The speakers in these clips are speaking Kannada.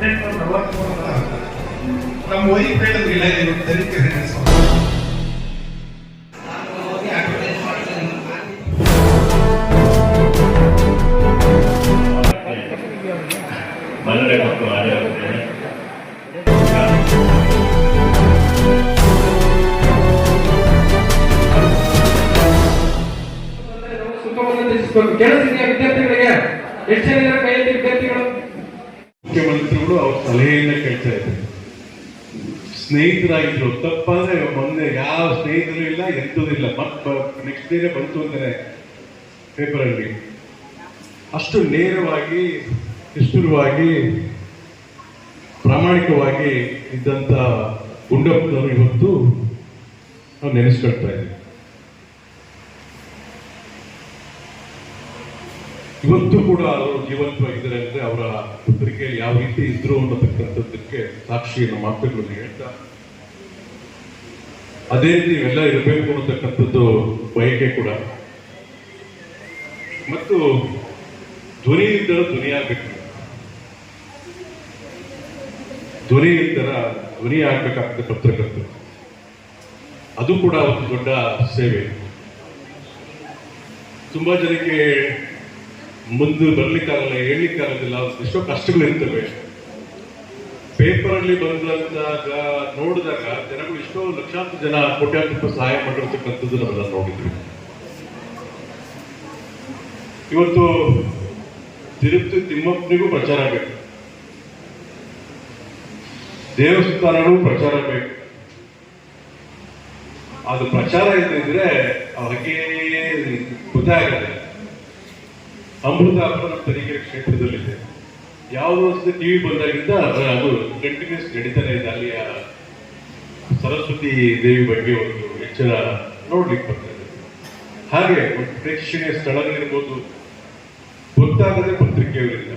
ಹದಿನೆಂಟು ನಲವತ್ಮೂರು ನಮ್ಮ ಹೇಳಿದ್ರಿಲ್ಲ ಇದು ತರೀಕೆರೆ ನಡೆಸೋದು ಮನ್ನಡೆ ಮತ್ತು ವಿದ್ಯಾರ್ಥಿಗಳಿಗೆ ಎಷ್ಟು ವಿದ್ಯಾರ್ಥಿಗಳು ಸಲಹೆಯನ್ನ ಕೇಳ್ತಾ ಇದ್ದೀನಿ ಸ್ನೇಹಿತರಾಗಿದ್ರು. ತಪ್ಪಾದ್ರೆ ಮೊನ್ನೆ ಯಾವ ಸ್ನೇಹಿತರು ಇಲ್ಲ ಎಂತದಿಲ್ಲ ಮತ್ತೆ ನೆಕ್ಸ್ಟ್ ಡೇನೆ ಬಂತು ಅಂತಾನೆ ಪೇಪರಲ್ಲಿ ಅಷ್ಟು ನೇರವಾಗಿ ನಿಷ್ಠುರವಾಗಿ ಪ್ರಾಮಾಣಿಕವಾಗಿ ಇದ್ದಂತ ಗುಂಡಪ್ಪನವರು ಇವತ್ತು ನಾವು ನೆನೆಸ್ಕೊಳ್ತಾ ಇದ್ದೀವಿ. ಇವತ್ತು ಕೂಡ ಅವರು ಜೀವಂತವಾಗಿದ್ದಾರೆ ಅಂದ್ರೆ ಅವರ ಪತ್ರಿಕೆಯಲ್ಲಿ ಯಾವ ರೀತಿ ಇದ್ರು ಅನ್ನತಕ್ಕಂಥದ್ದಕ್ಕೆ ಸಾಕ್ಷಿ ಮಾತುಗಳನ್ನು ಹೇಳ್ತಾ. ಅದೇ ರೀತಿ ಇವೆಲ್ಲ ಇರಬೇಕು ಅನ್ನತಕ್ಕಂಥದ್ದು ಬಯಕೆ ಕೂಡ. ಮತ್ತು ಧ್ವನಿ ಇದ್ದರೆ ಧ್ವನಿ ಆಗ್ಬೇಕು. ಧ್ವನಿ ಇದ್ದರ ಧ್ವನಿ ಆಗ್ಬೇಕಾಗ್ತದೆ ಪತ್ರಕರ್ತರು. ಅದು ಕೂಡ ಒಂದು ದೊಡ್ಡ ಸೇವೆ. ತುಂಬಾ ಜನಕ್ಕೆ ಮುಂದೆ ಬರ್ಲಿಕ್ಕಾಗಲ್ಲ ಹೇಳಲಿಕ್ಕಾಗೋದಿಲ್ಲ ಎಷ್ಟೋ ಕಷ್ಟಗಳು ಇರ್ತವೆ. ಪೇಪರ್ ಅಲ್ಲಿ ಬಂದಾಗ ನೋಡಿದಾಗ ಜನಗಳು ಎಷ್ಟೋ ಲಕ್ಷಾಂತರ ಜನ ಕೋಟ್ಯಾಂತರ ರೂಪಾಯಿ ಸಹಾಯ ಮಾಡಿರ್ತಕ್ಕಂಥದ್ದು ನಾವೆಲ್ಲ ನೋಡಿದ್ವಿ ಇವತ್ತು ತಿರುಪತಿ ತಿಮ್ಮಪ್ಪನಿಗೂ ಪ್ರಚಾರ ಬೇಕು. ದೇವಸ್ಥಾನಗಳು ಪ್ರಚಾರ ಬೇಕು. ಅದು ಪ್ರಚಾರ ಇದ್ದಿದ್ರೆ ಅವ್ರಿಗೆ ಗೊತ್ತಾಗಲ್ಲ ಅಮೃತಾಪುರ ಅರ್ಪಣ ತನಿಖೆ ಕ್ಷೇತ್ರದಲ್ಲಿದೆ. ಯಾವುದೋ ಒಂದು ಟಿವಿ ಬಂದಾಗಿಂದ ಅದು ಕಂಟಿನ್ಯೂಸ್ ನಡೀತಾನೆ ಇದೆ. ಅಲ್ಲಿಯ ಸರಸ್ವತಿ ದೇವಿ ಬಗ್ಗೆ ಒಂದು ಎಚ್ಚರ ನೋಡ್ಲಿಕ್ಕೆ ಬರ್ತಾ ಇದೆ. ಹಾಗೆ ಒಂದು ಪ್ರೇಕ್ಷಣೀಯ ಸ್ಥಳಗಳಿರ್ಬೋದು. ಗೊತ್ತಾಗದೆ ಪತ್ರಿಕೆಯವರಿಂದ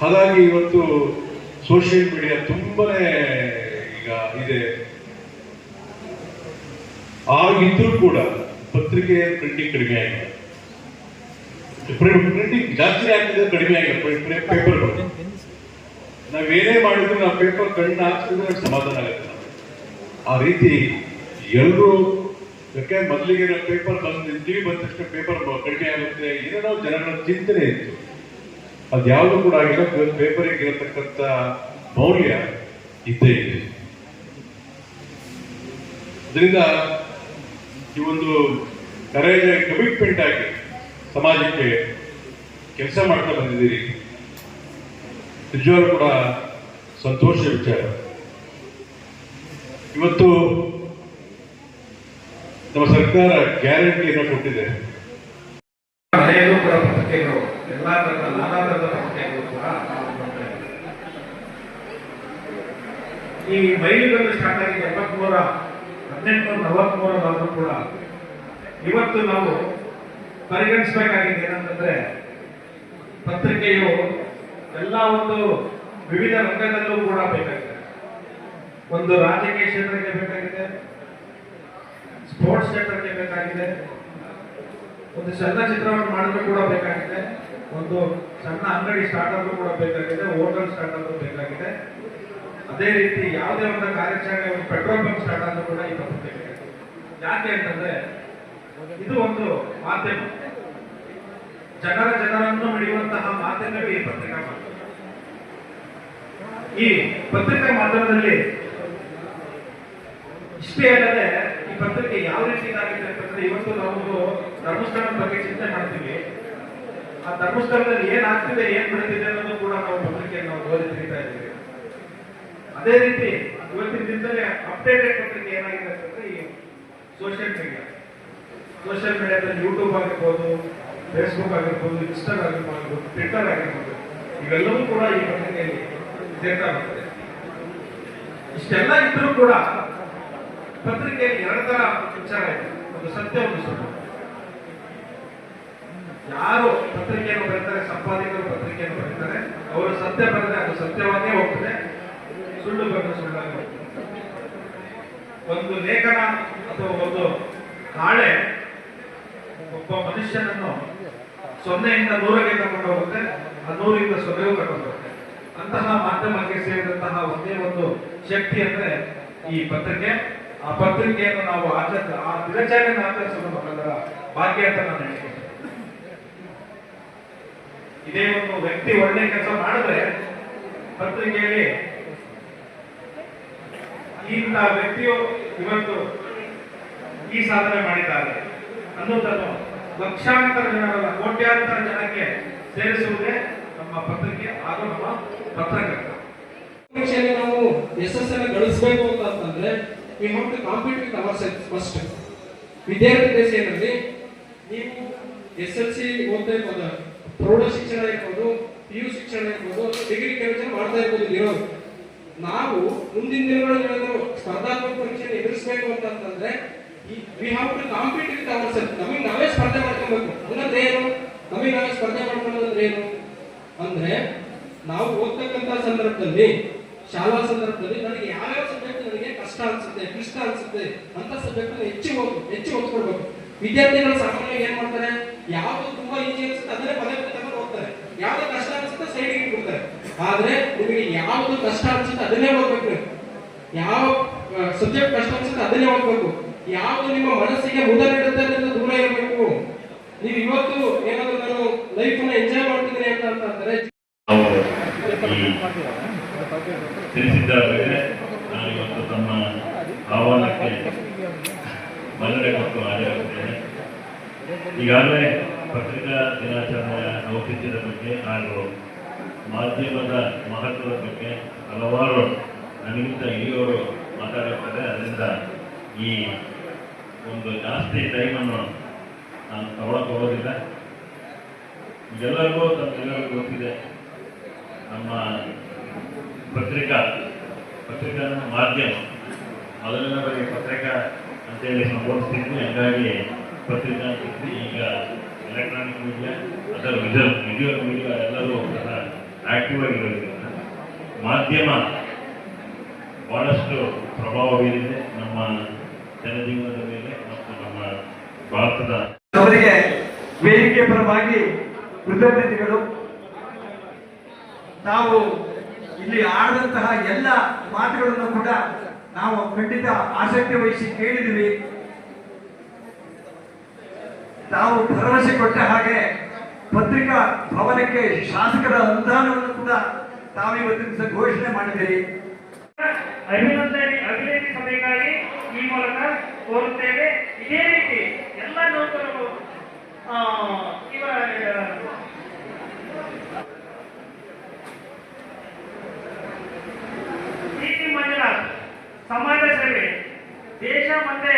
ಹಾಗಾಗಿ ಇವತ್ತು ಸೋಷಿಯಲ್ ಮೀಡಿಯಾ ತುಂಬಾನೇ ಈಗ ಇದೆ. ಆಗಿದ್ರೂ ಕೂಡ ಪತ್ರಿಕೆಯ ಪ್ರಿಂಟಿಂಗ್ ಕಡಿಮೆ ಆಗಿದೆ. ಪ್ರಿಂಟಿಂಗ್ ಜಾಸ್ತಿ ಆಗ್ತಿದೆ ಕಡಿಮೆ ಆಗಿದೆ. ಪೇಪರ್ ನಾವೇನೇ ಮಾಡಿದ್ರು ನಾವು ಪೇಪರ್ ಕಣ್ಣು ಹಾಕ್ತಿದ್ರೆ ಸಮಾಧಾನ ಆಗುತ್ತೆ. ಆ ರೀತಿ ಎಲ್ಲರೂ ಯಾಕೆ ಮೊದಲಿಗೆ ಪೇಪರ್ ಬಂದು ಟಿವಿ ಬಂದ ತಕ್ಷಣ ಪೇಪರ್ ಕಡಿಮೆ ಆಗುತ್ತೆ ಏನೇನೋ ಜನಗಳ ಚಿಂತನೆ ಇತ್ತು. ಅದ್ಯಾವುದು ಕೂಡ ಆಗಿಲ್ಲ ಪೇಪರಿಗೆ ಇರತಕ್ಕಂಥ ಮೌಲ್ಯ ಇದ್ದೇ ಇದೆ. ಅದರಿಂದ ಈ ಒಂದು ಕರೇಜ್ ಕಮಿಟ್ಮೆಂಟ್ ಆಗಿ ಸಮಾಜಕ್ಕೆ ಕೆಲಸ ಮಾಡ್ತಾ ಬಂದಿದ್ದೀರಿ. ನಿಜವಾಗ್ಲೂ ಕೂಡ ಸಂತೋಷ ವಿಚಾರ. ಇವತ್ತು ನಮ್ಮ ಸರ್ಕಾರ ಗ್ಯಾರಂಟಿಯನ್ನು ಕೊಟ್ಟಿದೆ. ನಾನಾ ತರದ ಈ ಮೈಲಿಗಲ್ಲು ಸ್ಟಾರ್ಟ್ ಆಗಿದೆ ಎಂಬತ್ಮೂರ ಹದಿನೆಂಟು ನಲವತ್ಮೂರರಾದ್ರೂ ಕೂಡ. ಇವತ್ತು ನಾವು ಪರಿಗಣಿಸಬೇಕಾಗಿದೆ ಏನಂತಂದ್ರೆ ಪತ್ರಿಕೆಯು ಎಲ್ಲ ಒಂದು ವಿವಿಧ ರಂಗದಲ್ಲೂ ಕೂಡ ಬೇಕಾಗಿದೆ ಒಂದು ರಾಜಕೀಯ ಕ್ಷೇತ್ರಕ್ಕೆ ಬೇಕಾಗಿದೆ, ಸ್ಪೋರ್ಟ್ಸ್ ಕ್ಷೇತ್ರಕ್ಕೆ ಬೇಕಾಗಿದೆ, ಒಂದು ಚಲನಚಿತ್ರವನ್ನು ಮಾಡಲು ಕೂಡ ಬೇಕಾಗಿದೆ, ಒಂದು ಸಣ್ಣ ಅಂಗಡಿ ಸ್ಟಾರ್ಟ್ ಆದರೂ ಕೂಡ ಬೇಕಾಗಿದೆ, ಹೋಟೆಲ್ ಸ್ಟಾರ್ಟ್ ಆದರೂ ಬೇಕಾಗಿದೆ ಅದೇ ರೀತಿ ಯಾವುದೇ ಒಂದು ಕಾರ್ಯಾಚರಣೆ, ಒಂದು ಪೆಟ್ರೋಲ್ ಬಂಕ್ ಸ್ಟಾರ್ಟ್ ಆದರೂ ಕೂಡ ಈ ಪತ್ರಿಕೆ. ಯಾಕೆ ಅಂತಂದ್ರೆ ಇದು ಒಂದು ಮಾಧ್ಯಮ. ಜನರ ಜನರನ್ನು ಮಿಡಿಯುವಂತಹ ಮಾಧ್ಯಮವೇ ಈ ಪತ್ರಿಕಾ ಮಾಧ್ಯಮ. ಈ ಪತ್ರಿಕಾ ಮಾಧ್ಯಮದಲ್ಲಿ ಇಷ್ಟೇ ಅಲ್ಲದೆ ಈ ಪತ್ರಿಕೆ ಯಾವ ರೀತಿ ಆಗಿದೆ ಅಂತಂದ್ರೆ ಇವತ್ತು ನಾವು ಧರ್ಮಸ್ಥಳದ ಬಗ್ಗೆ ಚಿಂತೆ ಮಾಡ್ತೀವಿ. ಆ ಧರ್ಮಸ್ಥಳದಲ್ಲಿ ಏನಾಗ್ತಿದೆ, ಏನ್ ನಡೀತಿದೆ ಅನ್ನೋದು ಕೂಡ ನಾವು ಪತ್ರಿಕೆಯನ್ನು ನಾವು ಓದಿ ತಿಳಿತಾ ಇದ್ದೀವಿ. ಅದೇ ರೀತಿ ಇವತ್ತಿನ ದಿನದಲ್ಲಿ ಅಪ್ಡೇಟೆಡ್ ಪತ್ರಿಕೆ ಏನಾಗಿದೆ ಅಂತಂದ್ರೆ ಈ ಸೋಷಿಯಲ್ ಮೀಡಿಯಾ ಸೋಷಿಯಲ್ ಮೀಡಿಯಾದಲ್ಲಿ ಯೂಟ್ಯೂಬ್ ಆಗಿರ್ಬೋದು ಫೇಸ್ಬುಕ್ ಆಗಿರ್ಬೋದು ಇನ್ಸ್ಟಾಗ್ರಾಮ್ ಟ್ವಿಟರ್ ಆಗಿರ್ಬೋದು, ಇವೆಲ್ಲವೂ ಕೂಡ ಈ ಪತ್ರಿಕೆಯಲ್ಲಿ ಸೇರ್ತಾಗುತ್ತದೆ ಇಷ್ಟೆಲ್ಲ ಇದ್ರೂ ಕೂಡ ಪತ್ರಿಕೆಯಲ್ಲಿ ಎರಡು ತರ ವಿಚಾರ ಇದೆ. ಒಂದು ಸತ್ಯ, ಒಂದು ಸುಳ್ಳು. ಯಾರು ಪತ್ರಿಕೆಯನ್ನು ಬರೀತಾರೆ, ಸಂಪಾದಕರು ಪತ್ರಿಕೆಯನ್ನು ಬರೀತಾರೆ, ಅವರು ಸತ್ಯ ಬರೆದ್ರೆ ಅದು ಸತ್ಯವಾಗೇ ಹೋಗ್ತದೆ, ಸುಳ್ಳು ಬರೆದ್ರೆ ಸುಳ್ಳಾಗಿ ಹೋಗ್ತದೆ. ಒಂದು ಲೇಖನ ಅಥವಾ ಒಂದು ನಾಳೆ ಒಬ್ಬ ಮನುಷ್ಯನನ್ನು ಸೊನ್ನೆಯಿಂದ ನೂರಕ್ಕೆ ಕರ್ಕೊಂಡು ಹೋಗುತ್ತೆ, ಆ ನೂರಿಂದ ಸೊನ್ನೆಗೂ ಕರ್ಕೊಂಡು ಹೋಗುತ್ತೆ. ಅಂತಹ ಮಾಧ್ಯಮಕ್ಕೆ ಸೇರಿದಂತಹ ಒಂದೇ ಒಂದು ಶಕ್ತಿ ಅಂದ್ರೆ ಈ ಪತ್ರಿಕೆ. ಆ ಪತ್ರಿಕೆಯನ್ನು ನಾವು ಆಚರಿಸ, ಆ ದಿನಚರಣೆಯನ್ನು ಆಚರಿಸಲು ಮಕ್ಕಳ ಭಾಗ್ಯ ಅಂತ ನಾನು ಹೇಳ್ತೀನಿ. ಇದೇ ಒಂದು ವ್ಯಕ್ತಿ ಒಳ್ಳೆ ಕೆಲಸ ಮಾಡಿದ್ರೆ ಪತ್ರಿಕೆಯಲ್ಲಿ ಇಂತಹ ವ್ಯಕ್ತಿಯು ಇವತ್ತು ಈ ಸಾಧನೆ ಮಾಡಿದ್ದಾರೆ. ಅನ್ನೋದನ್ನು ಲಕ್ಷಾಂತರ ಜನರಲ್ಲ ಕೋಟ್ಯಾಂತರ ಜನಕ್ಕೆ ಸೇರಿಸುವುದೇ ನಮ್ಮ ಪತ್ರಿಕೆ, ಹಾಗೂ ನಮ್ಮ ಪತ್ರಕರ್ತ. ನಾವು ಯಶಸ್ಸನ್ನು ಗಳಿಸಬೇಕು ಅಂತ ಅಂತಂದ್ರೆ we have to compete with our self first ವಿದ್ಯಾರ್ಥಿ ದಶೆಯಲ್ಲಿ ನೀವು ಎಸ್ ಎಲ್ ಸಿ ಓದ್ತಾ ಇರ್ಬೋದು, ಪ್ರೌಢ ಶಿಕ್ಷಣ ಇರ್ಬೋದು ಪಿ ಯು ಶಿಕ್ಷಣ ಇರ್ಬೋದು ಡಿಗ್ರಿ ಕೆಲಸ ಮಾಡ್ತಾ ಇರ್ಬೋದು ಇರೋದು ನಾವು ಮುಂದಿನ ದಿನಗಳಲ್ಲಿ ಸ್ಪರ್ಧಾತ್ಮಕ ಪರೀಕ್ಷೆ ಎದುರಿಸಬೇಕು ಅಂತ ಅಂತಂದ್ರೆ we have to compete with our self ನಮಗೆ ನಾವೇ ಸ್ಪರ್ಧೆ ಮಾಡ್ಕೊಬೇಕು. ಹಂಗಂದ್ರೆ ಏನು? ನಮಗೆ ನಾವೇ ಸ್ಪರ್ಧೆ ಮಾಡ್ಕೊಳ್ಳೋದಂದ್ರೆ ಏನು? ಅಂದ್ರೆ ನಾವು ಓದ್ತಕ್ಕಂತ ಸಂದರ್ಭದಲ್ಲಿ, ಶಾಲಾ ಸಂದರ್ಭದಲ್ಲಿ ನನಗೆ ಯಾವ್ಯಾವ ಸಬ್ಜೆಕ್ಟ್ ನನಗೆ ಕಷ್ಟ ಅನ್ಸುತ್ತೆ, ಕ್ಲಿಷ್ಟ ಅನ್ಸುತ್ತೆ ಅಂತ ಸಬ್ಜೆಕ್ಟ್ ಹೆಚ್ಚು ಓದು ಹೆಚ್ಚು ಓದ್ಕೊಡ್ಬೇಕು ವಿದ್ಯಾರ್ಥಿಗಳು ಸಾಮಾನ್ಯವಾಗಿ ಏನ್ ಮಾಡ್ತಾರೆ? ಯಾವ್ದು ತುಂಬಾ ಈಜಿ ಅನ್ಸುತ್ತೆ ಅದನ್ನೇ ಪದೇ ಪದೇ ತಗೊಂಡು ಓದ್ತಾರೆ. ಯಾವ್ದು ಕಷ್ಟ ಅನ್ಸುತ್ತೆ ಸೈಡ್ ಇಟ್ಬಿಡ್ತಾರೆ. ಆದ್ರೆ ನಿಮಗೆ ಯಾವ್ದು ಕಷ್ಟ ಅನ್ಸುತ್ತೆ ಅದನ್ನೇ ಓದ್ಬೇಕು. ಯಾವ ಸಬ್ಜೆಕ್ಟ್ ಕಷ್ಟ ಅನ್ಸುತ್ತೆ ಅದನ್ನೇ ಓದ್ಬೇಕು. ಯಾವ್ದು ನಿಮ್ಮ ಮನಸ್ಸಿಗೆ ಮುದ ನೀಡುತ್ತೆ ದೂರ ಇರಬೇಕು? ನೀವು ಇವತ್ತು ಏನಾದರೂ ನಾನು ಲೈಫ್ ಅನ್ನ ಎಂಜಾಯ್ ಮಾಡ್ತಿದ್ದೀನಿ ಅಂತ ಅಂತಂದ್ರೆ ತಿಳಿಸಿದ್ದಾರೆ ನಾನು ಇವತ್ತು ತಮ್ಮ ಆಹ್ವಾನಕ್ಕೆ ಮನ್ನಣೆ ಕೊಟ್ಟು ಹಾಜರಾಗುತ್ತೇನೆ ಈಗಾಗಲೇ ಪತ್ರಿಕಾ ದಿನಾಚರಣೆಯ ಔಚಿತ್ಯದ ಬಗ್ಗೆ ಹಾಗೂ ಮಾಧ್ಯಮದ ಮಹತ್ವದ ಬಗ್ಗೆ ಹಲವಾರು ನನಗಿಂತ ಹಿರಿಯವರು ಮಾತಾಡುತ್ತಾರೆ. ಅದರಿಂದ ಈ ಒಂದು ಜಾಸ್ತಿ ಟೈಮನ್ನು ನಾನು ತಗೊಳಕ್ಕೆ ಹೋಗೋದಿಲ್ಲ. ಎಲ್ಲರಿಗೂ ತಮ್ಮೆಲ್ಲರಿಗೂ ಗೊತ್ತಿದೆ, ನಮ್ಮ ಪತ್ರಿಕಾ ಪತ್ರಿಕಾ ಮಾಧ್ಯಮ, ಮೊದಲಿನ ಬಗ್ಗೆ ಪತ್ರಿಕಾ ಅಂತೇಳಿ ಸಂಬೋಧಿಸ್ತಿದ್ವಿ ಹಂಗಾಗಿ ಪತ್ರಿಕಾ ಅಂತಿದ್ವಿ ಈಗ ಎಲೆಕ್ಟ್ರಾನಿಕ್ ಮೀಡಿಯಾ ಅದರ ವಿಜುವಲ್ ವಿಜುವಲ್ ಮೀಡಿಯಾ ಎಲ್ಲರೂ ಸಹ ಆಕ್ಟಿವ್ ಆಗಿರೋದ್ರಿಂದ ಮಾಧ್ಯಮ ಬಹಳಷ್ಟು ಪ್ರಭಾವ ಬೀರಿದೆ. ನಮ್ಮ ಜನಜೀವನದ ಮೇಲೆ ನಮ್ಮ ಭಾರತದ ಅವರಿಗೆ ವೇದಿಕೆ ಪರವಾಗಿ ಕೃತಜ್ಞತೆಗಳು. ನಾವು ಇಲ್ಲಿ ಆಡಿದಂತಹ ಎಲ್ಲ ಮಾತುಗಳನ್ನು ಕೂಡ ನಾವು ಖಂಡಿತ ಆಸಕ್ತಿ ವಹಿಸಿ ಕೇಳಿದೀವಿ ನಾವು ಭರವಸೆ ಕೊಟ್ಟ ಹಾಗೆ ಪತ್ರಿಕಾ ಭವನಕ್ಕೆ ಶಾಸಕರ ಅನುದಾನವನ್ನು ಕೂಡ ತಾವಿವತ್ತಿನ ಘೋಷಣೆ ಮಾಡಿದ್ದೀರಿ. ಅಭಿನಂದನೆ ಸಭೆಗಾಗಿ ಈ ಮೂಲಕ ಕೋರುತ್ತೇವೆ ಇದೇ ರೀತಿ ಎಲ್ಲ ನೌಕರರು ಸಮಾಜ ಸೇವೆ, ದೇಶ ಮತ್ತೆ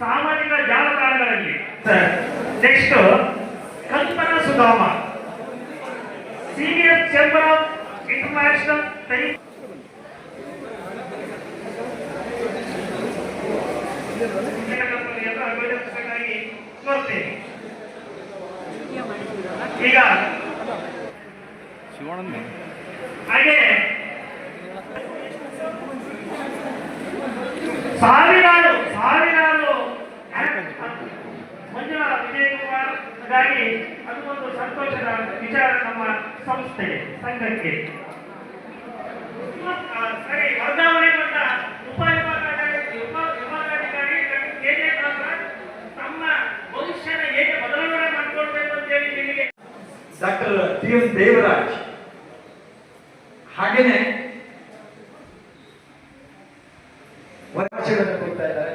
ಸಾಮಾಜಿಕ ಜಾಲತಾಣಗಳಲ್ಲಿ. Next Kalpana Sudhama senior chamber of international ಈಗ ಹಾಗೆ. ಸಾವಿರಾರು ಸಾವಿರಾರು ಮಂಜುನಾಥ ವಿಜಯ್ ಕುಮಾರ್ ಹಾಗಾಗಿ ಅದು ಒಂದು ಸಂತೋಷದ ವಿಚಾರ ನಮ್ಮ ಸಂಸ್ಥೆಗೆ ಸಂಘಕ್ಕೆ. ಆ, ಸರಿ ವರ್ಗಾವಣೆಗೊಂಡ ಡಾಕ್ಟರ್ ಟಿ ಎಸ್ ದೇವರಾಜ್. ಹಾಗೇನೆ ವರ್ಷಗಳನ್ನು ಕೊಡ್ತಾ ಇದ್ದಾರೆ.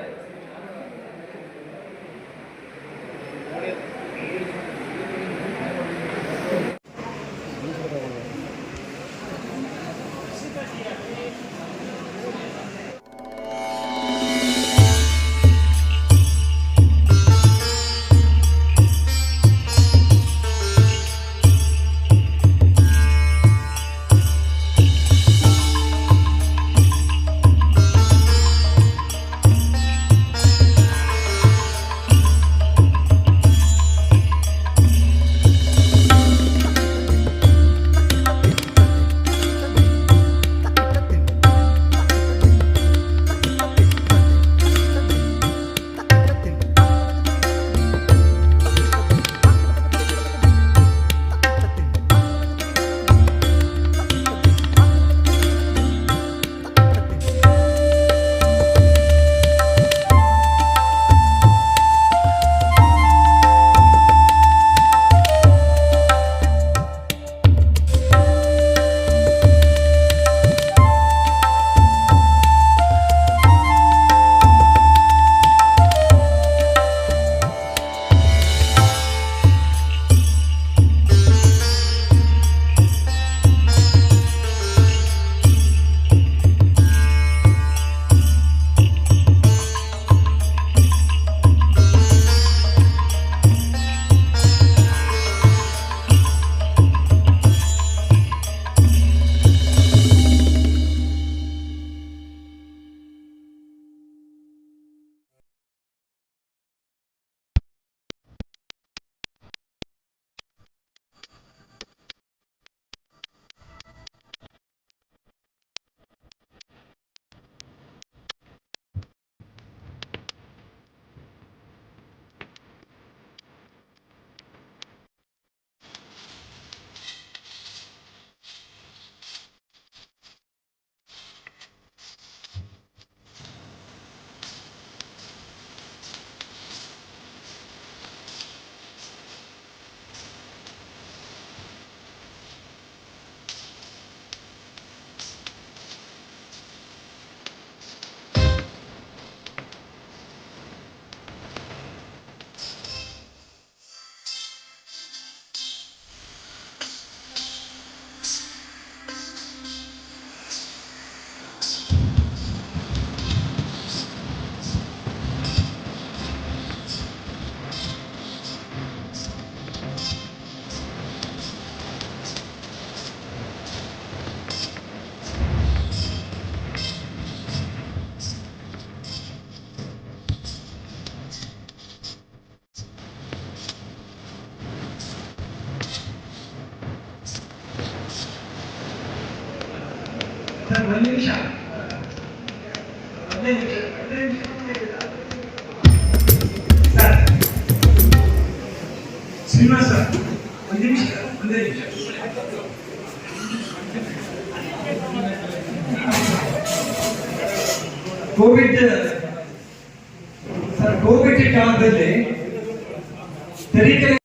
ನಿಮಿಷ ಸರ್ ನಿಮಿಷ ಒಂದೇ ನಿಮಿಷ ಕೋವಿಡ್, ಸರ್, ಕೋವಿಡ್ ಕಾಲದಲ್ಲಿ ತರೀಕೆರೆ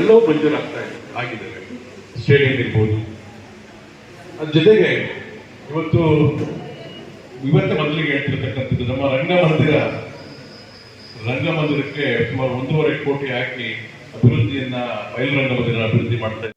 ಎಲ್ಲೋ ಮಂಜೂರಾಗ್ತಾ ಇದೆ. ಆಗಿದ್ದಾರೆ ಸ್ಟೇಡಿಯಂ ಇರ್ಬೋದು. ಅದ್ರ ಜೊತೆಗೆ ಇವತ್ತು ಇವತ್ತೇ ಮೊದಲಿಗೆ ಹೇಳ್ತಿರ್ತಕ್ಕಂಥದ್ದು, ನಮ್ಮ ರಂಗಮಂದಿರ, ರಂಗಮಂದಿರಕ್ಕೆ ಸುಮಾರು ಒಂದೂವರೆ ಕೋಟಿ ಹಾಕಿ ಅಭಿವೃದ್ಧಿಯನ್ನ ಬಯಲು ರಂಗಮಂದಿರ ಅಭಿವೃದ್ಧಿ ಮಾಡ್ತಾ